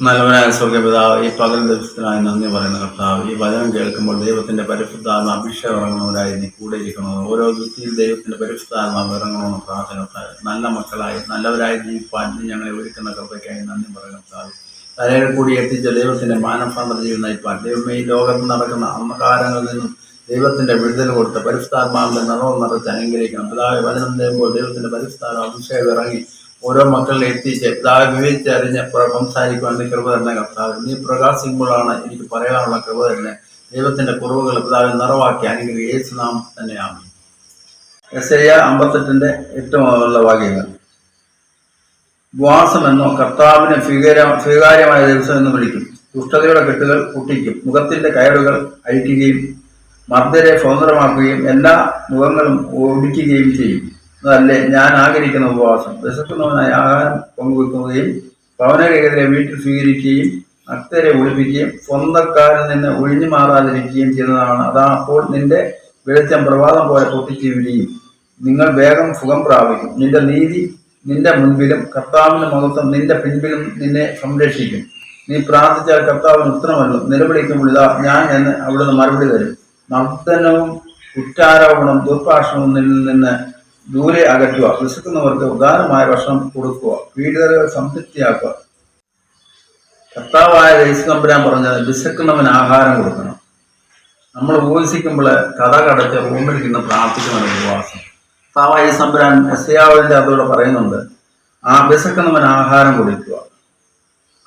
നല്ലവനായ സ്വർഗപിതാവ് ഈ പകൽ ദിവസത്തിനായി നന്ദി പറയുന്ന കർത്താവ് ഈ വചനം കേൾക്കുമ്പോൾ ദൈവത്തിന്റെ പരിശുദ്ധാത്മ അഭിഷേകം ഇറങ്ങുന്നവരായി നീ കൂടെ ഇരിക്കണമെന്ന് ഓരോ വ്യക്തിയിൽ ദൈവത്തിന്റെ പരിശുദ്ധാത്മാവ് ഇറങ്ങണമെന്ന് പ്രാർത്ഥന നല്ല മക്കളായി നല്ലവരായി ജീവിപ്പാൻ നീ ഞങ്ങളെ ഒരുക്കുന്ന കൃപയ്ക്കായി നന്ദി പറയുന്ന കർത്താവ്. തലയിൽ കൂടി എത്തിച്ച ദൈവത്തിന്റെ മാനഭാന്തര ജീവിതം നയിപ്പാൻ ദൈവമേ ഈ ലോകത്ത് നടക്കുന്ന അന്ധകാരങ്ങളിൽ നിന്നും ദൈവത്തിന്റെ വിടുതൽ കൊടുത്ത് പരിശുദ്ധാത്മാവിന്റെ നിറവ് നിറച്ച് അനുഗ്രഹിക്കണം. പിതാവ് വചനം ദൈവത്തിന്റെ പരിശുദ്ധാത്മ അഭിഷേകം ഇറങ്ങി ഓരോ മക്കളിൽ എത്തിച്ച് പിതാവ് വിവേചിച്ചറിഞ്ഞ് നീ കൃപ തന്നെ കർത്താവ്. നീ പ്രകാശിക്കുമ്പോഴാണ് എനിക്ക് പറയാനുള്ള കൃപ തന്നെ ദൈവത്തിന്റെ കുറവുകൾ പിതാവ് നിറവാക്കി അനുഗ്രഹം യേശു നാം തന്നെയാണ് എസ് ഐ അമ്പത്തെട്ടിന്റെ മുതലുള്ള വാക്യങ്ങൾ. ഉപവാസം എന്നോ കർത്താവിനെ സ്വീകാര്യ സ്വീകാര്യമായ ദിവസം എന്ന് വിളിക്കും. ദുഷ്ടതയുടെ കെട്ടുകൾ പൊട്ടിക്കും. മുഖത്തിന്റെ കയറുകൾ അഴിക്കുകയും മർദ്ദരെ സ്വതന്ത്രമാക്കുകയും എല്ലാ മുഖങ്ങളും ഓടിക്കുകയും ചെയ്യും. അതല്ലേ ഞാൻ ആഗ്രഹിക്കുന്ന ഉപവാസം. വിശക്കുന്നവനായി ആഹാരം പങ്കുവെക്കുകയും പവനരഹിതരെ വീട്ടിൽ സ്വീകരിക്കുകയും ഭക്തരെ ഒളിപ്പിക്കുകയും സ്വന്തക്കാരിൽ നിന്ന് ഒഴിഞ്ഞു മാറാതിരിക്കുകയും ചെയ്യുന്നതാണ്. അതാ അപ്പോൾ നിന്റെ വെളിച്ചം പ്രഭാതം പോലെ പൊട്ടിച്ചു വിരിയും നിങ്ങൾ വേഗം സുഖം പ്രാപിക്കും. നിന്റെ നീതി നിന്റെ മുൻപിലും കർത്താവിന്റെ മഹത്വം നിന്റെ പിൻപിലും നിന്നെ സംരക്ഷിക്കും. നീ പ്രാർത്ഥിച്ചാൽ കർത്താവിന് ഉത്തരമല്ലോ നിലവിളിക്കുമ്പോൾ ഇതാ ഞാൻ എന്ന് അവിടുന്ന് മറുപടി തരും. മർദ്ദനവും കുറ്റാരോപണം ദുർഭാഷണവും നിന്ന് ദൂരെ അകറ്റുക വിശക്കുന്നവർക്ക് ഉദാരമായ ഭക്ഷണം കൊടുക്കുക പീഡിതരെ സംതൃപ്തിയാക്കുക. കർത്താവായ യേശുതമ്പുരാൻ പറഞ്ഞത് വിശക്കുന്നവൻ ആഹാരം കൊടുക്കണം. നമ്മൾ ഉപവസിക്കുമ്പോൾ കഥ കടച്ച് റൂമിലിരിക്കുന്ന പ്രാർത്ഥിക്കുന്ന ഉപവാസം. കർത്താവായ സംബരാൻ എസ്യാവലിന്റെ അതോടെ പറയുന്നുണ്ട് ആ വിശക്കുന്നവൻ ആഹാരം കൊടുക്കുക.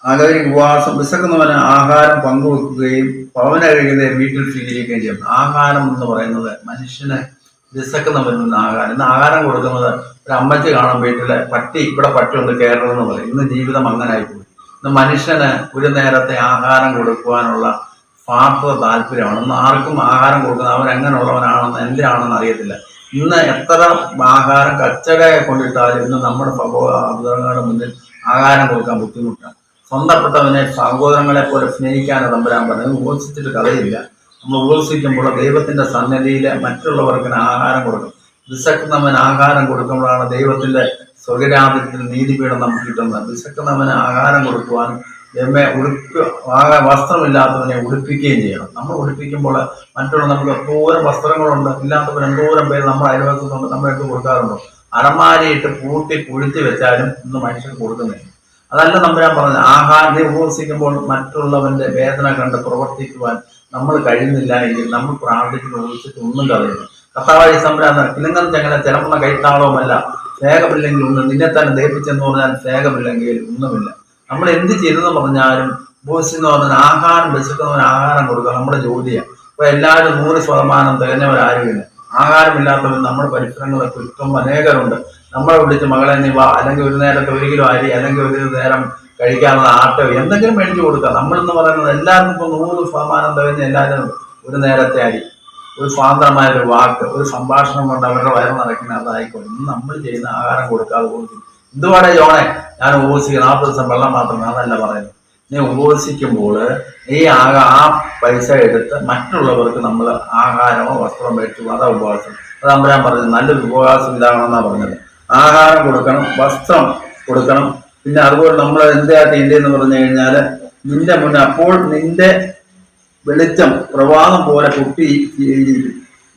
അകലി ഉപവാസം വിശക്കുന്നവന് ആഹാരം പങ്കുവെക്കുകയും പവനരഹിതയെ വീട്ടിൽ സ്വീകരിക്കുകയും ചെയ്യും ആഹാരം എന്ന് പറയുന്നത് മനുഷ്യന് വിശക്കുന്നവരിൽ നിന്ന് ആഹാരം. ഇന്ന് ആഹാരം കൊടുക്കുന്നത് ഒരു അമ്മച്ചി കാണാൻ വീട്ടിലെ പട്ടി ഇവിടെ പട്ടിയുണ്ട് കേരളം എന്ന് പറയും. ഇന്ന് ജീവിതം അങ്ങനെ ആയിപ്പോയി ഇന്ന് മനുഷ്യന് ഒരു നേരത്തെ ആഹാരം കൊടുക്കുവാനുള്ള സ്വാർത്ഥ താല്പര്യമാണ്. ഇന്ന് ആർക്കും ആഹാരം കൊടുക്കുന്നത് അവൻ എങ്ങനെയുള്ളവനാണെന്ന് എന്തിനാണെന്ന് അറിയത്തില്ല. ഇന്ന് എത്ര ആഹാരം കച്ചടയെ കൊണ്ടിട്ടാലും ഇന്ന് നമ്മുടെ സഹോദരങ്ങളുടെ മുന്നിൽ ആഹാരം കൊടുക്കാൻ ബുദ്ധിമുട്ടാണ്. സ്വന്തപ്പെട്ടവനെ സഹോദരങ്ങളെ പോലെ സ്നേഹിക്കാനോ തമ്പരാൻ പറഞ്ഞത്. ഉപസിച്ചിട്ട് കഥയില്ല. നമ്മൾ ഉപസിക്കുമ്പോൾ ദൈവത്തിന്റെ സന്നദ്ധിയിൽ മറ്റുള്ളവർക്ക് ആഹാരം കൊടുക്കും. വിശക്കുന്നവൻ ആഹാരം കൊടുക്കുമ്പോഴാണ് ദൈവത്തിന്റെ സ്വകരാജ്യത്തിൽ നീതിപീഠം നമുക്ക് കിട്ടുന്നത്. വിശക്കുന്നവന് ആഹാരം കൊടുക്കുവാനും എമ്മെ ഉടുപ്പ് ആകെ വസ്ത്രമില്ലാത്തവനെ ഉടുപ്പിക്കുകയും ചെയ്യണം. നമ്മൾ ഉടുപ്പിക്കുമ്പോൾ മറ്റുള്ള നമുക്ക് എന്തോരം വസ്ത്രങ്ങളുണ്ട് ഇല്ലാത്തവർ എന്തോരം പേര് നമ്മുടെ അയൽവക്കത്തുണ്ട് നമ്മൾ എടുത്ത് കൊടുക്കാറുണ്ടോ. അലമാരിയിട്ട് പൂട്ടി കൊഴുത്തി വെച്ചാലും ഇന്ന് മനുഷ്യൻ കൊടുക്കുന്നില്ല. അതല്ല നമ്മൾ ഞാൻ പറഞ്ഞത് ആഹാരം ഉപസിക്കുമ്പോൾ മറ്റുള്ളവന്റെ വേദന കണ്ട് പ്രവർത്തിക്കുവാൻ നമ്മൾ കഴിയുന്നില്ല എങ്കിൽ നമ്മൾ പ്രാർത്ഥിക്കുന്ന ഒഴിച്ചിട്ട് ഒന്നും കളയുന്നു കഥാവാഴി സംഭ്രാന്ത കിളങ്ങൻ ചങ്ങല ചിലപ്പുള്ള കൈത്താളവുമല്ല. സ്നേഹമില്ലെങ്കിൽ ഒന്ന് നിന്നെ തന്നെ ദഹിപ്പിച്ചെന്ന് പറഞ്ഞാൽ സ്നേഹമില്ലെങ്കിൽ ഒന്നുമില്ല. നമ്മൾ എന്ത് ചെയ്തെന്ന് പറഞ്ഞാലും ഉപവസിക്കുന്ന പറഞ്ഞാൽ ആഹാരം വിശക്കുന്നവന് ആഹാരം കൊടുക്കുക നമ്മുടെ ജോലിയാണ് അപ്പൊ എല്ലാവരും നൂറ് ശതമാനം തികഞ്ഞവരാരുമില്ല. ആഹാരമില്ലാത്തവർ നമ്മുടെ പരിസരങ്ങളെ കുറ്റം അനേകരുണ്ട്. നമ്മളെ വിളിച്ച് മകളെ നീ വാ. അല്ലെങ്കിൽ ഒരു നേരത്തെ ഒരു കിലോ അരി അല്ലെങ്കിൽ ഒരു നേരം കഴിക്കാനുള്ള ആട്ടോ എന്തെങ്കിലും മേടിച്ചു കൊടുക്കുക നമ്മളെന്ന് പറയുന്നത് എല്ലാവർക്കും ഇപ്പൊ നൂറ് ശതമാനം തകഞ്ഞ് എല്ലാവരും ഒരു നേരത്തെ അരി ഒരു സ്വാതന്ത്ര്യമായ ഒരു വാക്ക് ഒരു സംഭാഷണം കൊണ്ട് അവരുടെ വയറ് നിറയ്ക്കുന്ന അതായിക്കോട്ടെ. ഇന്ന് നമ്മൾ ചെയ്യുന്ന ആഹാരം കൊടുക്കാതെ കൊടുക്കും എന്തുവാടെ ജോണെ? ഞാൻ ഉപവസിക്കുക നാൽപ്പത് ദിവസം വെള്ളം മാത്രം അതല്ല പറയുന്നത്. നീ ഉപസിക്കുമ്പോൾ ഈ ആ പൈസ എടുത്ത് മറ്റുള്ളവർക്ക് നമ്മൾ ആഹാരമോ വസ്ത്രമോ മേടിച്ചു അതാ ഉപവാസം. അത് അമ്പരാൻ പറഞ്ഞത് നല്ലൊരു ഉപവാസം ഇതാണെന്നാണ് പറഞ്ഞത്. ആഹാരം കൊടുക്കണം വസ്ത്രം കൊടുക്കണം പിന്നെ അതുപോലെ നമ്മൾ എന്താ ചെയ്യേണ്ടതെന്ന് പറഞ്ഞു കഴിഞ്ഞാൽ നിന്റെ മുന്നേ അപ്പോൾ നിന്റെ വെളിച്ചം പ്രവാഹം പോലെ പൊട്ടി.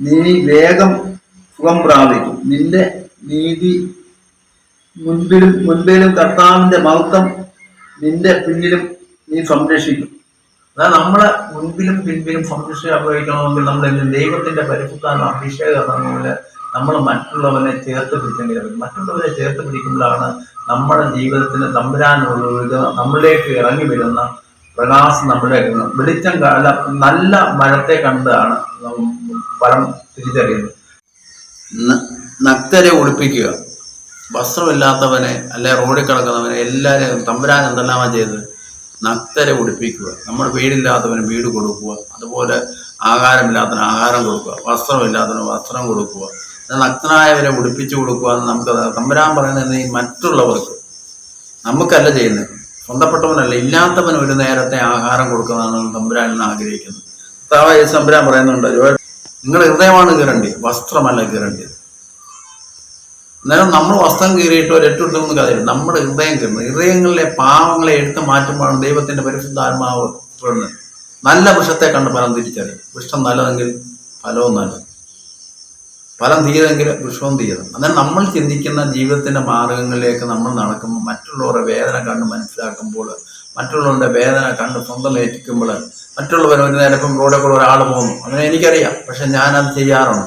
നീ വേഗം സുഖം പ്രാപിക്കും. നിന്റെ നീതി മുൻപിലും മുൻപിലും കർത്താവിന്റെ മഹത്വം നിന്റെ പിന്നിലും നീ സംരക്ഷിക്കും. അതായത് നമ്മളെ മുൻപിലും പിൻപിലും സംരക്ഷിക്കാൻ ഉപയോഗിക്കണമെങ്കിൽ നമ്മൾ ദൈവത്തിന്റെ പരിപുത്താൻ അഭിഷേകം പോലെ നമ്മൾ മറ്റുള്ളവനെ ചേർത്ത് പറ്റും. മറ്റുള്ളവരെ ചേർത്ത് പിടിക്കുമ്പോഴാണ് നമ്മുടെ ജീവിതത്തിന് തമ്പുരാനുള്ള നമ്മളിലേക്ക് ഇറങ്ങി വരുന്ന പ്രകാശം നമ്മുടെ. വെളിച്ചം കാല നല്ല മരത്തെ കണ്ടാണ് പഴം തിരിച്ചറിയുന്നത്. നക്തരെ ഒളിപ്പിക്കുക. വസ്ത്രമില്ലാത്തവനെ അല്ലെ റോഡിൽ കിടക്കുന്നവനെ എല്ലാവരെയും തമ്പുരാൻ എന്തെല്ലാമാണ് ചെയ്തത്? നക്തരെ ഉടുപ്പിക്കുക നമ്മുടെ വീടില്ലാത്തവന് വീട് കൊടുക്കുക. അതുപോലെ ആഹാരമില്ലാത്തവന് ആഹാരം കൊടുക്കുക. വസ്ത്രമില്ലാത്തവന് വസ്ത്രം കൊടുക്കുക. നഗ്നായവരെ ഉടുപ്പിച്ചു കൊടുക്കുക എന്ന് നമുക്ക് തമ്പുരാൻ പറയുന്നത് ഈ മറ്റുള്ളവർക്ക് നമുക്കല്ല ചെയ്യുന്നത്. സ്വന്തപ്പെട്ടവനല്ല ഇല്ലാത്തവൻ ഒരു നേരത്തെ ആഹാരം കൊടുക്കുന്നതാണ് തമ്പുരാൻ എന്ന് ആഗ്രഹിക്കുന്നത്. തമ്പുരാൻ പറയുന്നുണ്ട് നിങ്ങൾ ഹൃദയമാണ് കീറേണ്ടത് വസ്ത്രമല്ല കീറേണ്ടത്. അന്നേരം നമ്മൾ വസ്ത്രം കീറിയിട്ട് ഒരു എട്ടിട്ടൊന്നും കഥയില്ല നമ്മുടെ ഹൃദയം കീറുന്നത് ഹൃദയങ്ങളിലെ പാവങ്ങളെ എടുത്ത് മാറ്റുമ്പോഴാണ് ദൈവത്തിന്റെ പരിശുദ്ധാത്മാവ് പെടുന്നത് നല്ല വൃക്ഷത്തെ കണ്ട് ഫലം തിരിച്ചറിയും വൃക്ഷം നല്ലതെങ്കിൽ ഫലവും നല്ലത്. ഫലം തീയതെങ്കിൽ വിഷമം തീയതും അന്നേരം നമ്മൾ ചിന്തിക്കുന്ന ജീവിതത്തിന്റെ മാർഗങ്ങളിലേക്ക് നമ്മൾ നടക്കുമ്പോൾ മറ്റുള്ളവരുടെ വേദന കണ്ട് മനസ്സിലാക്കുമ്പോൾ മറ്റുള്ളവരുടെ വേദന കണ്ട് സ്വന്തം ഏറ്റിക്കുമ്പോൾ മറ്റുള്ളവർ ഒരു നേരം ഇപ്പം റോഡിൽ കൂടെ ഒരാൾ പോകുന്നു. അങ്ങനെ എനിക്കറിയാം. പക്ഷെ ഞാനത് ചെയ്യാറുണ്ട്.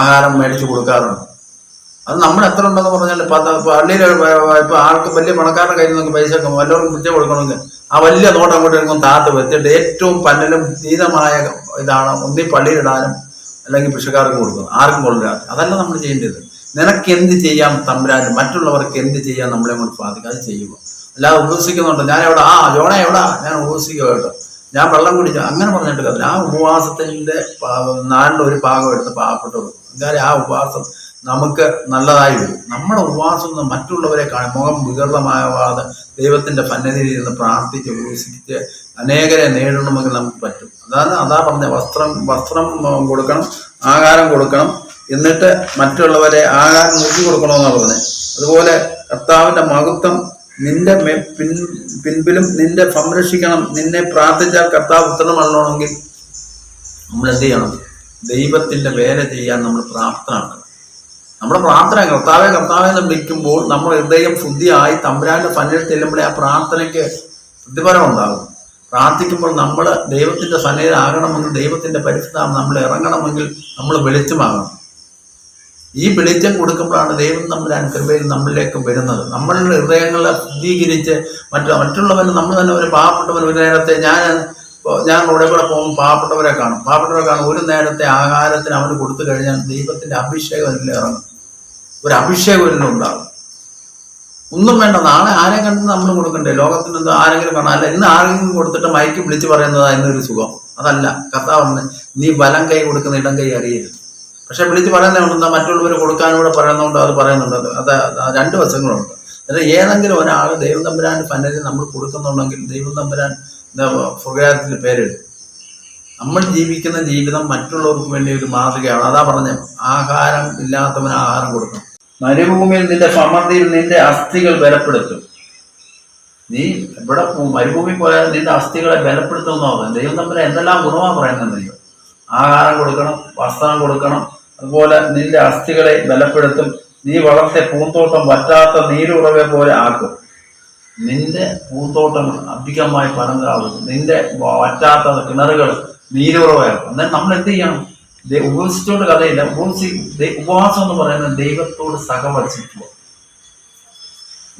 ആഹാരം മേടിച്ചു കൊടുക്കാറുണ്ട്. അത് നമ്മൾ എത്ര ഉണ്ടെന്ന് പറഞ്ഞാൽ പള്ളിയിൽ ഇപ്പൊ ആൾക്ക് വലിയ പണക്കാരുടെ കയ്യിൽ നിന്നൊക്കെ പൈസ ഒക്കെ വല്ലവർക്കും പിച്ച കൊടുക്കണമെങ്കിൽ ആ വലിയ നോട്ട് അങ്ങോട്ട് എടുക്കും താത്ത് വെച്ചിട്ട് ഏറ്റവും പന്നലും നീതമായ ഇതാണ്. ഒന്നീ പള്ളിയിലിടാനും അല്ലെങ്കിൽ ഭിക്ഷക്കാർക്ക് കൊടുക്കുന്നത് ആർക്കും കൊണ്ടുവരാൻ അതല്ല നമ്മൾ ചെയ്യേണ്ടത്. നിനക്ക് എന്ത് ചെയ്യാം തമ്പുരാൻ? മറ്റുള്ളവർക്ക് എന്ത് ചെയ്യാൻ നമ്മളെ കൊണ്ട് സാധിക്കും. അത് ചെയ്യുക. അല്ലാതെ ഉപവസിക്കുന്നുണ്ട് ഞാൻ എവിടെ ആ ജോണ എവിടാ? ഞാൻ ഉപവസിക്കുക കേട്ടോ. ഞാൻ വെള്ളം കുടിച്ചു. അങ്ങനെ പറഞ്ഞിട്ട് കഥ. ആ ഉപവാസത്തിന്റെ പാ- ഒരു ഭാഗം എടുത്ത് പാവപ്പെട്ടു കാര്യം ആ ഉപവാസം നമുക്ക് നല്ലതായി വരും നമ്മുടെ ഉപവാസം ഒന്ന് മറ്റുള്ളവരെ കാണും. മുഖം വികൃതമാവാതെ ദൈവത്തിന്റെ സന്നിധിയിൽ നിന്ന് പ്രാർത്ഥിച്ച് ഉപസിച്ച് അനേകരെ നേടണമെങ്കിൽ നമുക്ക് പറ്റും. അതാണ് അതാ പറഞ്ഞ വസ്ത്രം വസ്ത്രം കൊടുക്കണം ആഹാരം കൊടുക്കണം. എന്നിട്ട് മറ്റുള്ളവരെ ആഹാരം നോക്കി കൊടുക്കണമെന്നാണ് പറഞ്ഞത് അതുപോലെ കർത്താവിന്റെ മഹത്വം നിന്റെ പിൻ പിൻപിലും നിന്റെ സംരക്ഷിക്കണം. നിന്നെ പ്രാർത്ഥിച്ചാൽ കർത്താവ് ഉത്തരമല്ലണമെങ്കിൽ നമ്മൾ എന്ത് ചെയ്യണം? ദൈവത്തിന്റെ വേല ചെയ്യാൻ നമ്മൾ പ്രാപ്തരാണ് നമ്മുടെ പ്രാർത്ഥന കർത്താവെ കർത്താവെ എന്ന് വിളിക്കുമ്പോൾ നമ്മുടെ ഹൃദയം ശുദ്ധിയായി തമ്പുരാന്റെ സന്നിധിയിൽ ചെല്ലുമ്പോഴേ ആ പ്രാർത്ഥനയ്ക്ക് പ്രതിഫലം ഉണ്ടാകും. പ്രാർത്ഥിക്കുമ്പോൾ നമ്മൾ ദൈവത്തിന്റെ സന്നിധിയിൽ ആകണമെങ്കിൽ ദൈവത്തിന്റെ പരിശുദ്ധം നമ്മൾ ഇറങ്ങണമെങ്കിൽ നമ്മൾ വെളിച്ചമാകണം. ഈ വെളിച്ചം കൊടുക്കുമ്പോഴാണ് ദൈവം തമ്പുരാൻ കൃപയിൽ നമ്മളിലേക്ക് വരുന്നത്. നമ്മളുടെ ഹൃദയങ്ങളെ ശുദ്ധീകരിച്ച് മറ്റു മറ്റുള്ളവന് നമ്മൾ തന്നെ ഒരു പാവപ്പെട്ടവൻ ഒരു നേരത്തെ ഞാൻ ഞാൻ അവിടെ കൂടെ പോകും പാവപ്പെട്ടവരെ കാണും. പാവപ്പെട്ടവരെ കാണും. ഒരു നേരത്തെ ആഹാരത്തിന് അവന് കൊടുത്തു കഴിഞ്ഞാൽ ദൈവത്തിന്റെ അഭിഷേകം അതിൽ ഇറങ്ങും. ഒരു അഭിഷേകം ഇതിലുണ്ടാകും ഒന്നും വേണ്ട. നാളെ ആരെ കണ്ട് നമ്മൾ കൊടുക്കണ്ടേ? ലോകത്തിന് എന്തോ ആരെങ്കിലും കാണാം. അല്ല ഇന്ന് ആരെങ്കിലും കൊടുത്തിട്ട് മയക്കി വിളിച്ച് പറയുന്നതാ എന്നൊരു സുഖം. അതല്ല കർത്താവ് നീ വലം കൈ കൊടുക്കുന്ന ഇടം കൈ അറിയരുത്. പക്ഷെ വിളിച്ച് പറയുന്നതുകൊണ്ട് മറ്റുള്ളവർ കൊടുക്കാനൂടെ പറയുന്നുണ്ട് അത് പറയുന്നുണ്ട്. അത് രണ്ട് വശങ്ങളുണ്ട്. അതായത് ഏതെങ്കിലും ഒരാൾ ദൈവം തമ്പുരാൻ പന്നതിൽ നമ്മൾ കൊടുക്കുന്നുണ്ടെങ്കിൽ ദൈവം തമ്പുരാൻ സ്വകാര്യത്തിൽ പേരെടുത്തു നമ്മൾ ജീവിക്കുന്ന ജീവിതം മറ്റുള്ളവർക്ക് വേണ്ടി ഒരു മാതൃകയാണ്. അതാ പറഞ്ഞത് ആഹാരം ഇല്ലാത്തവന് ആഹാരം കൊടുക്കണം. മരുഭൂമിയിൽ നിന്റെ സമൃദ്ധിയിൽ നിന്റെ അസ്ഥികൾ ബലപ്പെടുത്തും. നീ ഇവിടെ മരുഭൂമി പോയാൽ നിന്റെ അസ്ഥികളെ ബലപ്പെടുത്തുമെന്നോ ദൈവം തമ്മിൽ എന്തെല്ലാം ഗുണമാണ് പറയുന്നത് ആഹാരം കൊടുക്കണം വസ്ത്രം കൊടുക്കണം അതുപോലെ നിന്റെ അസ്ഥികളെ ബലപ്പെടുത്തും. നീ വളർത്തിയ പൂന്തോട്ടം വറ്റാത്ത നീരുറവെ പോലെ ആക്കും. നിന്റെ പൂന്തോട്ടങ്ങൾ അധികമായി പനങ്കാവും നിന്റെ വറ്റാത്ത കിണറുകൾ നീരുറവായിരുന്നു അന്നേരം നമ്മൾ എന്ത് ചെയ്യണം? ഉപവസിച്ചോണ്ട് കഥയില്ല. ഉപവസി ഉപവാസം എന്ന് പറയുന്നത് ദൈവത്തോട് സഹവസിക്കുക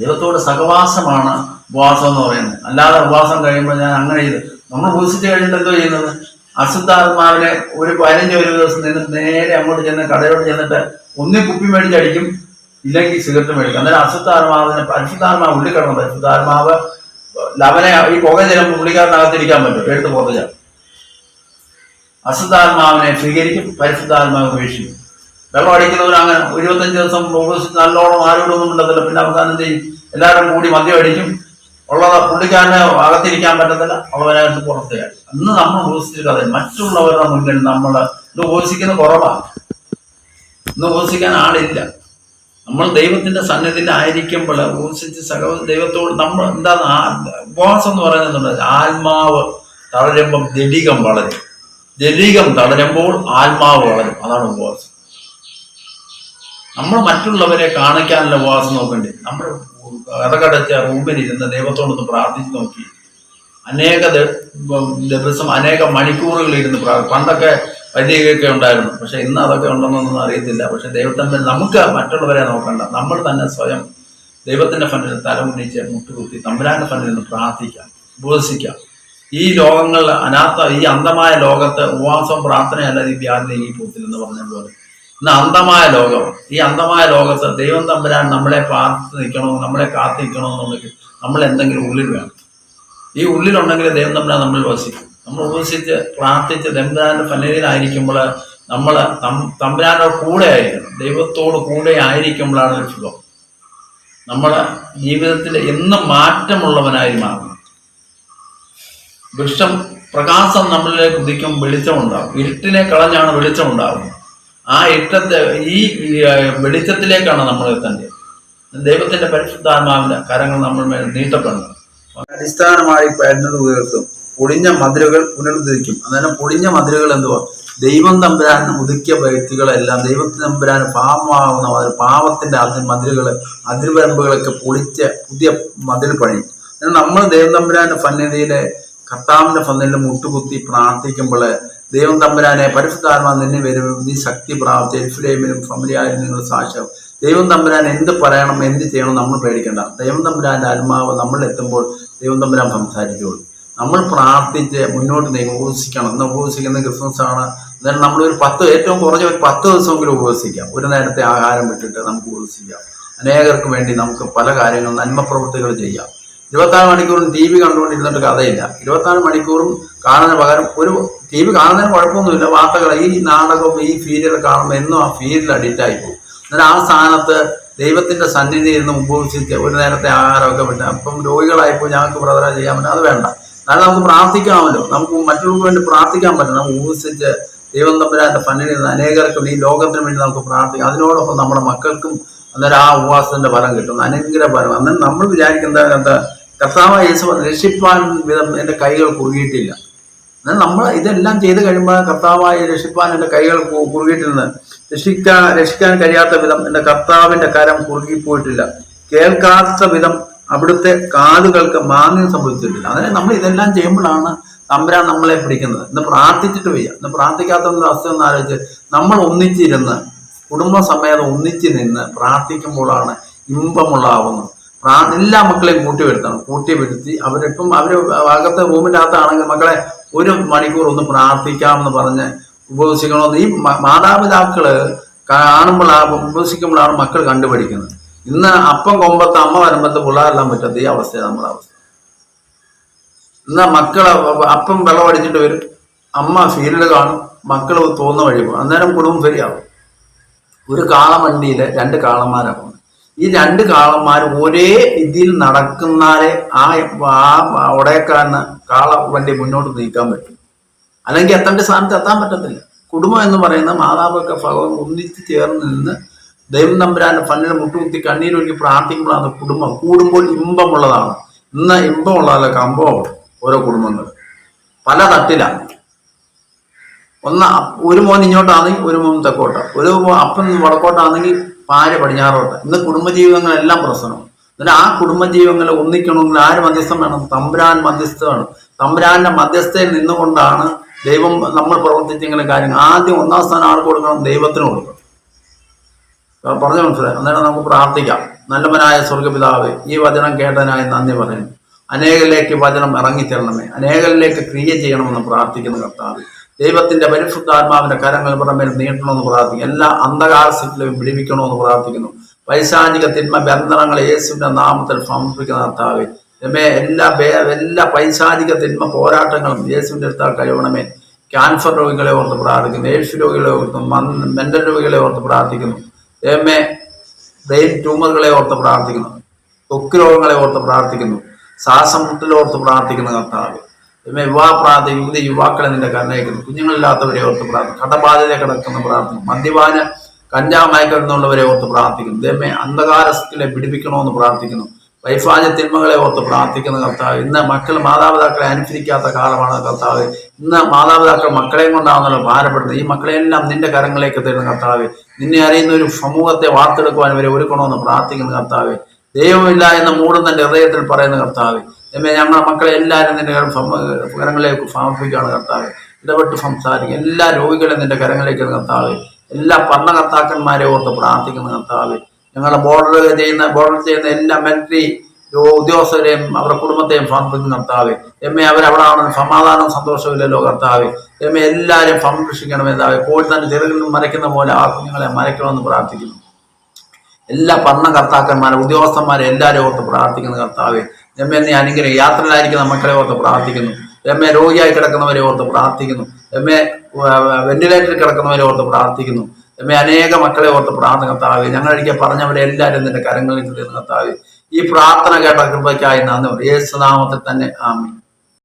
ദൈവത്തോട് സഹവാസമാണ് ഉപവാസം എന്ന് പറയുന്നത്. അല്ലാതെ ഉപവാസം കഴിയുമ്പോൾ ഞാൻ അങ്ങനെ ചെയ്ത്. നമ്മൾ ഉപവസിച്ച് കഴിഞ്ഞിട്ട് എന്തോ ചെയ്യുന്നത്? അശുദ്ധാത്മാവിനെ ഒരു പതിനഞ്ച് ഒരു ദിവസം നിന്ന് നേരെ അങ്ങോട്ട് ചെന്ന് കടയോട് ചെന്നിട്ട് ഒന്നി കുപ്പി മേടിച്ചടിക്കും. ഇല്ലെങ്കിൽ സിഗരറ്റ് മേടിക്കും അന്നേരം അസുദ്ധാർമാവിനെ പരിശുദ്ധാത്മാവ് ഉള്ളിൽ കിടന്നു പരിശുദ്ധാത്മാവ് ലവനെ ഈ പുക ജലം പുള്ളിക്കാരനകത്തിരിക്കാൻ പറ്റും. എടുത്ത് പുറത്ത് അസുദ്ധാത്മാവിനെ സ്വീകരിക്കും. പരിശുദ്ധാത്മാവ് ഉപേക്ഷിക്കും. വെള്ളം അടിക്കുന്നവർ അങ്ങനെ ഇരുപത്തഞ്ച് ദിവസം നല്ലോണം ആരോടൊന്നും ഉണ്ടത്തില്ല പിന്നെ അവസാനം ചെയ്യും? എല്ലാവരും കൂടി മദ്യം അടിക്കും. ഉള്ളത് പുള്ളിക്കാരന് അകത്തിരിക്കാൻ പറ്റത്തില്ല. ഉള്ളവനകത്ത് പുറത്തേക്ക് അന്ന് നമ്മൾ ഉപസിച്ചിട്ട് കഥ മറ്റുള്ളവരുടെ മുന്നിൽ നമ്മൾ ഇത് ഉപസിക്കുന്ന കുറവാണ്. ഇന്ന് ഉപസിക്കാൻ ആളില്ല. നമ്മൾ ദൈവത്തിന്റെ സന്നിധിയിൽ ആയിരിക്കുമ്പോൾ ഉപസിച്ച് സഹ ദൈവത്തോട് നമ്മൾ എന്താണ് ഉപവാസം എന്ന് പറയുന്നത് ആത്മാവ് തളരുമ്പം ദലികം വളരും. ദലികം തളരുമ്പോൾ ആത്മാവ് വളരും. അതാണ് ഉപവാസം. നമ്മൾ മറ്റുള്ളവരെ കാണിക്കാനുള്ള ഉപവാസം നോക്കണ്ടേ. നമ്മൾ കഥകടച്ച റൂമിലിരുന്ന് ദൈവത്തോടൊന്ന് പ്രാർത്ഥിച്ച് നോക്കി. അനേക ദിവസം അനേക മണിക്കൂറുകൾ ഇരുന്ന് പണ്ടൊക്കെ വൈദികയൊക്കെ ഉണ്ടായിരുന്നു. പക്ഷെ ഇന്ന് അതൊക്കെ ഉണ്ടെന്നൊന്നും അറിയത്തില്ല. പക്ഷെ ദൈവത്തമ്പൻ നമുക്ക് മറ്റുള്ളവരെ നോക്കണ്ട. നമ്മൾ തന്നെ സ്വയം ദൈവത്തിന്റെ ഫണ്ടിൽ തലമുന്നയിച്ച് മുട്ടുകുത്തി തമ്പുരാന്റെ ഫണ്ടിൽ നിന്ന് പ്രാർത്ഥിക്കാം ഉപസിക്കാം ഈ ലോകങ്ങൾ അനാഥ ഈ അന്ധമായ ലോകത്ത് ഉപവാസം പ്രാർത്ഥനയല്ല ഈ വ്യാധി ഈ പൂത്തിൽ എന്ന് പറഞ്ഞതുപോലെ ഇന്ന് അന്ധമായ ലോകം ഈ അന്ധമായ ലോകത്ത് ദൈവം തമ്പുരാൻ നമ്മളെ പാർത്ത് നിൽക്കണോ നമ്മളെ കാത്തിരിക്കണമെന്നുണ്ടെങ്കിൽ നമ്മൾ എന്തെങ്കിലും ഉള്ളിൽ വേണം. ഈ ഉള്ളിലുണ്ടെങ്കിൽ ദൈവം തമ്പുരാൻ നമ്മൾ വസിക്കും നമ്മൾ ഉപസിച്ച് പ്രാർത്ഥിച്ച് തമ്പുരാന്റെ സന്നിധിയിലായിരിക്കുമ്പോൾ നമ്മൾ തമ്പുരാന്റെ കൂടെ ആയിരിക്കണം. ദൈവത്തോട് കൂടെ ആയിരിക്കുമ്പോഴാണ് ഒരു സുഖം. നമ്മുടെ ജീവിതത്തിൽ എന്നും മാറ്റമുള്ളവനായി മാറണം. വൃക്ഷം പ്രകാശം നമ്മളിലേക്ക് ഉദിക്കും വെളിച്ചമുണ്ടാകും. ഇരുട്ടിനെ കളഞ്ഞാണ് വെളിച്ചം ഉണ്ടാകുന്നത് ആ ഇട്ടത്തെ ഈ വെളിച്ചത്തിലേക്കാണ് നമ്മൾ എത്തേണ്ടത്. ദൈവത്തിന്റെ പരിശുദ്ധാത്മാവിന്റെ കരങ്ങൾ നമ്മൾ നീട്ടപ്പെടണം അടിസ്ഥാനമായി പരന്നത് ഉയർത്തും. പൊളിഞ്ഞ മതിലുകൾ പുനരുദ്ധരിക്കും. അതായത് പൊളിഞ്ഞ മതിലുകൾ എന്തുവാ? ദൈവം തമ്പുരാൻ ഒതുക്കിയ വ്യക്തികളെല്ലാം ദൈവത്തിന് തമ്പുരാൻ പാപമാവുന്ന മതിൽ പാപത്തിന്റെ അതിർ മതിലുകൾ അതിർവരമ്പുകളൊക്കെ പൊളിച്ച് പുതിയ മതിൽ പണിയും. നമ്മൾ ദൈവം തമ്പുരാന്റെ സന്നിധിയിലെ കർത്താവിന്റെ ഫന്നിന്റെ മുട്ടുകുത്തി പ്രാർത്ഥിക്കുമ്പോൾ ദൈവം തമ്പുരാനെ പരിശുദ്ധാത്മാ നിന്നെ വരും നീ ശക്തി പ്രാപിച്ച എൽഫിലേമിലും ഫമിലിയായാലും നിങ്ങൾ സാക്ഷ്യം ദൈവം തമ്പുരാൻ എന്ത് പറയണം എന്ത് ചെയ്യണം നമ്മൾ പേടിക്കേണ്ട. ദൈവം തമ്പുരാന്റെ ആത്മാവ് നമ്മൾ എത്തുമ്പോൾ ദൈവം തമ്പുരാൻ സംസാരിക്കുകയുള്ളൂ. നമ്മൾ പ്രാർത്ഥിച്ച് മുന്നോട്ട് നീങ്ങി ഉപവസിക്കണം ഇന്ന് ഉപവസിക്കുന്ന ക്രിസ്മസ് ആണ്. എന്നാലും ഒരു പത്ത് ഏറ്റവും കുറഞ്ഞ ഒരു പത്ത് ദിവസമെങ്കിലും ഉപവസിക്കാം ഒരു നേരത്തെ ആഹാരം വിട്ടിട്ട് നമുക്ക് ഉപവസിക്കാം അനേകർക്ക് വേണ്ടി നമുക്ക് പല കാര്യങ്ങളും നന്മ പ്രവൃത്തികൾ ചെയ്യാം. ഇരുപത്താറ് മണിക്കൂറും ടി വി കണ്ടുകൊണ്ടിരുന്നിട്ട് കഥയില്ല. ഇരുപത്താറ് മണിക്കൂറും കാണുന്നതിന് പകരം ഒരു ടി വി കാണുന്നതിന് കുഴപ്പമൊന്നുമില്ല. വാർത്തകൾ ഈ നാടകം ഈ സീരിയൽ കാണുമ്പോൾ എന്നും ആ ഫീലിൽ അഡിക്റ്റ് ആയി പോകും. എന്നാൽ ആ സ്ഥാനത്ത് ദൈവത്തിന്റെ സന്നിധിയിൽ നിന്ന് ഉപവസിച്ച് ഒരു നേരത്തെ ആഹാരമൊക്കെ വിട്ട് അപ്പം രോഗികളായപ്പോൾ ഞങ്ങൾക്ക് പ്രാർത്ഥന ചെയ്യാൻ പറ്റും അത് വേണ്ട. കാരണം നമുക്ക് പ്രാർത്ഥിക്കാമല്ലോ. നമുക്ക് മറ്റുള്ളവർക്ക് വേണ്ടി പ്രാർത്ഥിക്കാൻ പറ്റും നമുക്ക് ഉപസിച്ച് ദൈവം തമ്പുരാന്റെ ഫണ്ണിൽ നിന്ന് അനേകർക്കും ഈ ലോകത്തിന് വേണ്ടി നമുക്ക് പ്രാർത്ഥിക്കാം. അതിനോടൊപ്പം നമ്മുടെ മക്കൾക്കും അന്നേരം ആ ഉപവാസത്തിന്റെ ഫലം കിട്ടും. അനുഗ്രഹ ഫലം. അന്നേരം നമ്മൾ വിചാരിക്കുന്നത് എന്താ? കർത്താവ് യേശു രക്ഷിപ്പാൻ വിധം എന്റെ കൈകൾ കുറുകിയിട്ടില്ല. എന്നാൽ നമ്മൾ ഇതെല്ലാം ചെയ്ത് കഴിയുമ്പോൾ കർത്താവായി രക്ഷിപ്പാൻ എന്റെ കൈകൾ കു- കുറുകിയിട്ടില്ല രക്ഷിക്കാൻ രക്ഷിക്കാൻ കഴിയാത്ത വിധം എന്റെ കർത്താവിന്റെ കരം കുറുകിപ്പോയിട്ടില്ല. കേൾക്കാത്ത വിധം അവിടുത്തെ കാതുകൾക്ക് മാന്യം സംഭവിച്ചിട്ടില്ല. അതായത് നമ്മൾ ഇതെല്ലാം ചെയ്യുമ്പോഴാണ് തമ്പുരാൻ നമ്മളെ പിടിക്കുന്നത്. ഇന്ന് പ്രാർത്ഥിച്ചിട്ട് വയ്യ. ഇന്ന് പ്രാർത്ഥിക്കാത്ത അവസ്ഥ എന്ന് ആലോചിച്ച് നമ്മൾ ഒന്നിച്ചിരുന്ന് കുടുംബസമേതം ഒന്നിച്ച് നിന്ന് പ്രാർത്ഥിക്കുമ്പോഴാണ് ഇമ്പമുള്ളാവുന്നത്. പ്രാ എല്ലാ മക്കളെയും കൂട്ടി വരുത്തണം. കൂട്ടി വരുത്തി അവരിപ്പം അവർ അകത്ത് റൂമിന്റെ അകത്താണെങ്കിൽ മക്കളെ ഒരു മണിക്കൂർ ഒന്ന് പ്രാർത്ഥിക്കാമെന്ന് പറഞ്ഞ് ഉപവസിക്കണമെന്ന് ഈ മാതാപിതാക്കൾ കാണുമ്പോഴാണ് ഉപദേശിക്കുമ്പോഴാണ് മക്കൾ കണ്ടുപിടിക്കുന്നത്. ഇന്ന് അപ്പം കൊമ്പത്ത് അമ്മ വരുമ്പത്ത് പിള്ളേരെല്ലാം പറ്റാത്ത ഈ അവസ്ഥയാണ് നമ്മുടെ അവസ്ഥ. ഇന്ന് മക്കൾ അപ്പം വെള്ളം അടിച്ചിട്ട് വരും. അമ്മ സീരിയൽ കാണും. മക്കൾ തോന്നുന്ന വഴി പോകും. അന്നേരം കുടുംബം ശരിയാവും ഒരു കാളവണ്ടിയിൽ രണ്ട് കാളന്മാരാണ് ഈ രണ്ട് കാളന്മാർ ഒരേ ഇതിൽ നടക്കുന്നാലേ ആ ആ ഉടയക്കാരന് കാള വണ്ടി മുന്നോട്ട് നീക്കാൻ പറ്റും. അല്ലെങ്കിൽ എത്തേണ്ട സ്ഥാനത്ത് എത്താൻ പറ്റത്തില്ല. കുടുംബം എന്ന് പറയുന്ന മാതാപിതാക്കൾ ഭഗവാൻ ഒന്നിച്ച് ചേർന്ന് നിന്ന് ദൈവം നമ്പുരാന്റെ പന്നിന് മുട്ടുകുത്തി കണ്ണീരൊഴുകി പ്രാർത്ഥിക്കുമ്പോഴാണ് കുടുംബം. കൂടുമ്പോൾ ഇമ്പമുള്ളതാണ്. ഇന്ന് ഇമ്പമുള്ളതല്ല കമ്പമാണ് ഓരോ കുടുംബങ്ങൾ പല തട്ടിലാണ് ഒന്ന് ഒരു മോൻ ഇങ്ങോട്ടാണെങ്കിൽ ഒരു മോൻ തെക്കോട്ട. ഒരു അപ്പൻ വടക്കോട്ടാണെങ്കിൽ ഭാര്യ പടിഞ്ഞാറോട്ട്. ഇന്ന് കുടുംബജീവിതങ്ങളെല്ലാം പ്രശ്നം. എന്നാൽ ആ കുടുംബജീവിതങ്ങളെ ഒന്നിക്കണമെങ്കിൽ ആര് മധ്യസ്ഥം വേണം? തമ്പുരാൻ മധ്യസ്ഥ വേണം തമ്പുരാന്റെ മധ്യസ്ഥയിൽ നിന്നുകൊണ്ടാണ് ദൈവം നമ്മൾ പ്രവർത്തിച്ചെങ്കിലും കാര്യങ്ങൾ ആദ്യം ഒന്നാം സ്ഥാനം ആർക്ക് കൊടുക്കണം? ദൈവത്തിന് കൊടുക്കണം. പറഞ്ഞു മനസ്സിലായി? അന്നേരം നമുക്ക് പ്രാർത്ഥിക്കാം. നല്ലവനായ സ്വർഗപിതാവ് ഈ വചനം കേട്ടതിനായി നന്ദി പറയുന്നു. അനേകരിലേക്ക് വചനം ഇറങ്ങിത്തരണമേ. അനേകരിലേക്ക് ക്രിയ ചെയ്യണമെന്ന് പ്രാർത്ഥിക്കുന്ന കർത്താവ്. ദൈവത്തിന്റെ പരിശുദ്ധാത്മാവിന്റെ കരങ്ങൾ പുറമേൽ നീട്ടണമെന്ന് പ്രാർത്ഥിക്കും എല്ലാ അന്ധകാരത്തിലും വിടിവിക്കണമെന്ന് പ്രാർത്ഥിക്കുന്നു. പൈശാചിക തിന്മ ബന്ധനങ്ങൾ യേശുവിന്റെ നാമത്തിൽ സമർപ്പിക്കുന്ന കർത്താവ് രമേ എല്ലാ എല്ലാ പൈശാചിക തിന്മ പോരാട്ടങ്ങളും യേശുവിന്റെ അടുത്താൽ കഴിയണമേ ക്യാൻസർ രോഗികളെ ഓർത്ത് പ്രാർത്ഥിക്കുന്നു. ഏഴ്സ് രോഗികളെ ഓർത്ത് മെന്റൽ രോഗികളെ ഓർത്ത് പ്രാർത്ഥിക്കുന്നു. എമ്മെ ബ്രെയിൻ ട്യൂമറുകളെ ഓർത്ത് പ്രാർത്ഥിക്കുന്നു. തൊക്ക് രോഗങ്ങളെ ഓർത്ത് പ്രാർത്ഥിക്കുന്നു. ശ്വാസം മുട്ടിലോർത്ത് പ്രാർത്ഥിക്കുന്ന കർത്താവ്. എമ്മെ യുവാ പ്രാർത്ഥി യുവതി യുവാക്കളെ നിന്റെ കണ്ണയക്കുന്നു കുഞ്ഞുങ്ങളില്ലാത്തവരെ ഓർത്ത് പ്രാർത്ഥിക്കും കടബാധിത കിടക്കുന്ന പ്രാർത്ഥിക്കും മദ്യപാന കഞ്ചാവ് ഓർത്ത് പ്രാർത്ഥിക്കുന്നു. ദൈവമേ അന്ധകാരത്തിലെ പിടിപ്പിക്കണമെന്ന് പ്രാർത്ഥിക്കുന്നു. വൈഫാജ തിന്മകളെ ഓർത്ത് പ്രാർത്ഥിക്കുന്ന കർത്താവ്. ഇന്ന് മക്കൾ മാതാപിതാക്കളെ അനുസരിക്കാത്ത കാലമാണ് കർത്താവ്. ഇന്ന് മാതാപിതാക്കൾ മക്കളെയും കൊണ്ടാണല്ലോ ഭാരപ്പെടുന്നത്. ഈ മക്കളെല്ലാം നിന്റെ കരങ്ങളിലേക്ക് തരുന്ന കർത്താവ്. നിന്നെ അറിയുന്ന ഒരു സമൂഹത്തെ വാർത്തെടുക്കുവാൻ ഇവരെ ഒരുക്കണമെന്ന് പ്രാർത്ഥിക്കുന്ന കർത്താവ്. ദൈവമില്ല എന്ന മൂടും ഹൃദയത്തിൽ പറയുന്ന കർത്താവ്. എന്നെ ഞങ്ങളുടെ മക്കളെ എല്ലാവരും നിന്റെ കരങ്ങളിലേക്ക് സമർപ്പിക്കുകയാണ് കർത്താവ്. ഇടപെട്ട് സംസാരിക്കും എല്ലാ രോഗികളെയും നിന്റെ കരങ്ങളിലേക്ക് കർത്താവ്. എല്ലാ ഭരണകർത്താക്കന്മാരെ ഓർത്ത് പ്രാർത്ഥിക്കുന്ന കർത്താവ്. ഞങ്ങളുടെ ബോർഡർ ചെയ്യുന്ന ബോർഡർ ചെയ്യുന്ന എല്ലാ മിലിറ്ററി ഉദ്യോഗസ്ഥരെയും അവരുടെ കുടുംബത്തെയും സമർപ്പിക്കുന്ന കർത്താവ്. എമ്മെ അവരവിടാണെന്ന് സമാധാനവും സന്തോഷമില്ലല്ലോ കർത്താവ്. എമ്മെ എല്ലാവരും സംരക്ഷിക്കണം എന്താവ് കോഴി തന്നെ ചെറുകളിൽ മരയ്ക്കുന്ന പോലെ ആ കുഞ്ഞുങ്ങളെ മരയ്ക്കണമെന്ന് പ്രാർത്ഥിക്കുന്നു. എല്ലാ ഭരണകർത്താക്കന്മാരെ ഉദ്യോഗസ്ഥന്മാരെ എല്ലാവരും ഓർത്ത് പ്രാർത്ഥിക്കുന്ന കർത്താവെ. എമ്മെ നീ അനുഗ്രഹം യാത്രയിലായിരിക്കുന്ന മക്കളെ ഓർത്ത് പ്രാർത്ഥിക്കുന്നു. എമ്മെ രോഗിയായി കിടക്കുന്നവരെ ഓർത്ത് പ്രാർത്ഥിക്കുന്നു. എമ്മെ വെന്റിലേറ്ററിൽ കിടക്കുന്നവരെ ഓർത്ത് പ്രാർത്ഥിക്കുന്നു. എമ്മെ അനേക മക്കളെ ഓർത്ത് പ്രാർത്ഥന ഞങ്ങൾ ഞങ്ങളൊരിക്കൽ പറഞ്ഞവരെ എല്ലാവരും നിന്റെ കരങ്ങളിൽ കത്താവ് ഈ പ്രാർത്ഥന കേട്ട കൃപയ്ക്കായി നന്ദി യേസുനാമത്തിൽ തന്നെ ആമി